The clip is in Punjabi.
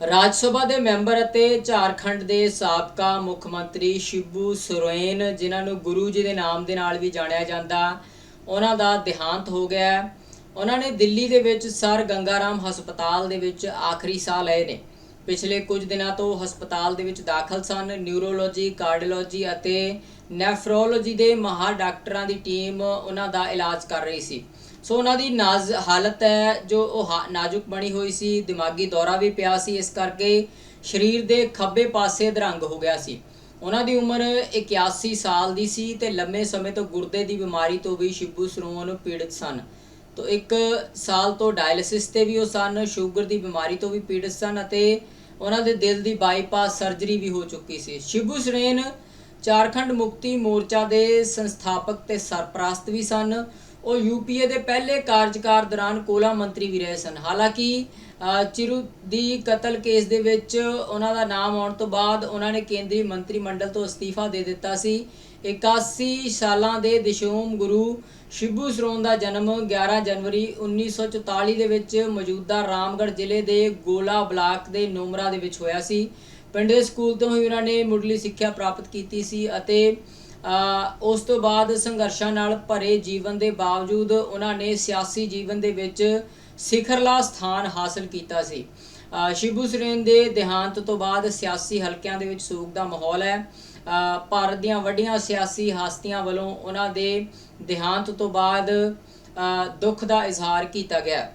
ਰਾਜ ਸਭਾ ਦੇ ਮੈਂਬਰ ਅਤੇ ਝਾਰਖੰਡ ਦੇ ਸਾਬਕਾ ਮੁੱਖ ਮੰਤਰੀ ਸ਼ਿਬੂ ਸੋਰੇਨ, ਜਿਨ੍ਹਾਂ ਨੂੰ ਗੁਰੂ ਜੀ ਦੇ ਨਾਮ ਦੇ ਨਾਲ ਵੀ ਜਾਣਿਆ ਜਾਂਦਾ, ਉਹਨਾਂ ਦਾ ਦੇਹਾਂਤ ਹੋ ਗਿਆ ਉਹਨਾਂ ਨੇ ਦਿੱਲੀ ਦੇ ਵਿੱਚ ਸਰ ਗੰਗਾਰਾਮ ਹਸਪਤਾਲ ਦੇ ਵਿੱਚ ਆਖਰੀ ਸਾਹ ਲਏ ਨੇ। ਪਿਛਲੇ ਕੁਝ ਦਿਨਾਂ ਤੋਂ ਹਸਪਤਾਲ ਦੇ ਵਿੱਚ ਦਾਖਲ ਸਨ। ਨਿਊਰੋਲੋਜੀ, ਕਾਰਡੀਓਲੋਜੀ ਅਤੇ ਨੈਫਰੋਲੋਜੀ ਦੇ ਮਾਹਰ ਡਾਕਟਰਾਂ ਦੀ ਟੀਮ ਉਹਨਾਂ ਦਾ ਇਲਾਜ ਕਰ ਰਹੀ ਸੀ। ਸੋ ਉਹਨਾਂ ਦੀ ਨਾਜ਼ ਹਾਲਤ ਹੈ ਜੋ ਉਹ ਨਾਜ਼ੁਕ ਬਣੀ ਹੋਈ ਸੀ, ਦਿਮਾਗੀ ਦੌਰਾ ਵੀ ਪਿਆ ਸੀ, ਇਸ ਕਰਕੇ ਸਰੀਰ ਦੇ ਖੱਬੇ ਪਾਸੇ ਅਧਰੰਗ ਹੋ ਗਿਆ ਸੀ। ਉਹਨਾਂ ਦੀ ਉਮਰ 81 ਸਾਲ ਦੀ ਸੀ ਤੇ ਲੰਮੇ ਸਮੇਂ ਤੋਂ ਗੁਰਦੇ ਦੀ ਬਿਮਾਰੀ ਤੋਂ ਵੀ ਸ਼ਿਬੂ ਸਰੋਨ ਪੀੜਤ ਸਨ। ਤੋਂ ਇੱਕ ਸਾਲ ਤੋਂ ਡਾਇਲਿਸਿਸ ਤੇ ਵੀ ਉਹ ਸਨ, ਸ਼ੂਗਰ ਦੀ ਬਿਮਾਰੀ ਤੋਂ ਵੀ ਪੀੜਤ ਸਨ ਅਤੇ ਉਹਨਾਂ ਦੇ ਦਿਲ ਦੀ ਬਾਈਪਾਸ ਸਰਜਰੀ ਵੀ ਹੋ ਚੁੱਕੀ ਸੀ। ਸ਼ਿਬੂ ਸਰੇਨ ਝਾਰਖੰਡ ਮੁਕਤੀ ਮੋਰਚਾ ਦੇ ਸੰਸਥਾਪਕ ਤੇ ਸਰਪ੍ਰਸਤ ਵੀ ਸਨ। ਉਹ ਯੂਪੀਏ ਦੇ ਪਹਿਲੇ ਕਾਰਜਕਾਰ ਦੌਰਾਨ ਕੋਲਾ ਮੰਤਰੀ ਵੀ ਰਹੇ ਸਨ। ਹਾਲਾਂਕਿ ਚਿਰੂ ਦੀ ਕਤਲ ਕੇਸ ਦੇ ਵਿੱਚ ਉਹਨਾਂ ਦਾ ਨਾਮ ਆਉਣ ਤੋਂ ਬਾਅਦ ਉਹਨਾਂ ਨੇ ਕੇਂਦਰੀ ਮੰਤਰੀ ਮੰਡਲ ਤੋਂ ਅਸਤੀਫਾ ਦੇ ਦਿੱਤਾ ਸੀ। 81 ਸਾਲਾਂ ਦੇ ਦਿਸ਼ੋਮ ਗੁਰੂ ਸ਼ਿਬੂ ਸਰੋਨ ਦਾ ਜਨਮ 11 ਜਨਵਰੀ 1944 ਦੇ ਵਿੱਚ ਮੌਜੂਦਾ ਰਾਮਗੜ੍ਹ ਜ਼ਿਲ੍ਹੇ ਦੇ ਗੋਲਾ ਬਲਾਕ ਦੇ ਨੋਮਰਾ ਦੇ ਵਿੱਚ ਹੋਇਆ ਸੀ। ਪਿੰਡ ਦੇ ਸਕੂਲ ਤੋਂ ਹੀ ਉਹਨਾਂ ਨੇ ਮੁੱਢਲੀ ਸਿੱਖਿਆ ਪ੍ਰਾਪਤ ਕੀਤੀ ਸੀ ਅਤੇ ਉਸ ਤੋਂ ਬਾਅਦ ਸੰਘਰਸ਼ਾਂ ਨਾਲ ਭਰੇ ਜੀਵਨ ਦੇ ਬਾਵਜੂਦ ਉਹਨਾਂ ਨੇ ਸਿਆਸੀ ਜੀਵਨ ਦੇ ਵਿੱਚ ਸਿਖਰਲਾ ਸਥਾਨ ਹਾਸਲ ਕੀਤਾ ਸੀ। ਅ, ਸ਼ਿਬੂ ਸਰੇਨ ਦੇ ਦੇਹਾਂਤ ਤੋਂ ਬਾਅਦ ਸਿਆਸੀ ਹਲਕਿਆਂ ਦੇ ਵਿੱਚ ਸੋਗ ਦਾ ਮਾਹੌਲ ਹੈ। ਭਾਰਤ ਦੀਆਂ ਵੱਡੀਆਂ ਸਿਆਸੀ ਹਸਤੀਆਂ ਵੱਲੋਂ ਉਹਨਾਂ ਦੇ ਦੇਹਾਂਤ ਤੋਂ ਬਾਅਦ ਦੁੱਖ ਦਾ ਇਜ਼ਹਾਰ ਕੀਤਾ ਗਿਆ।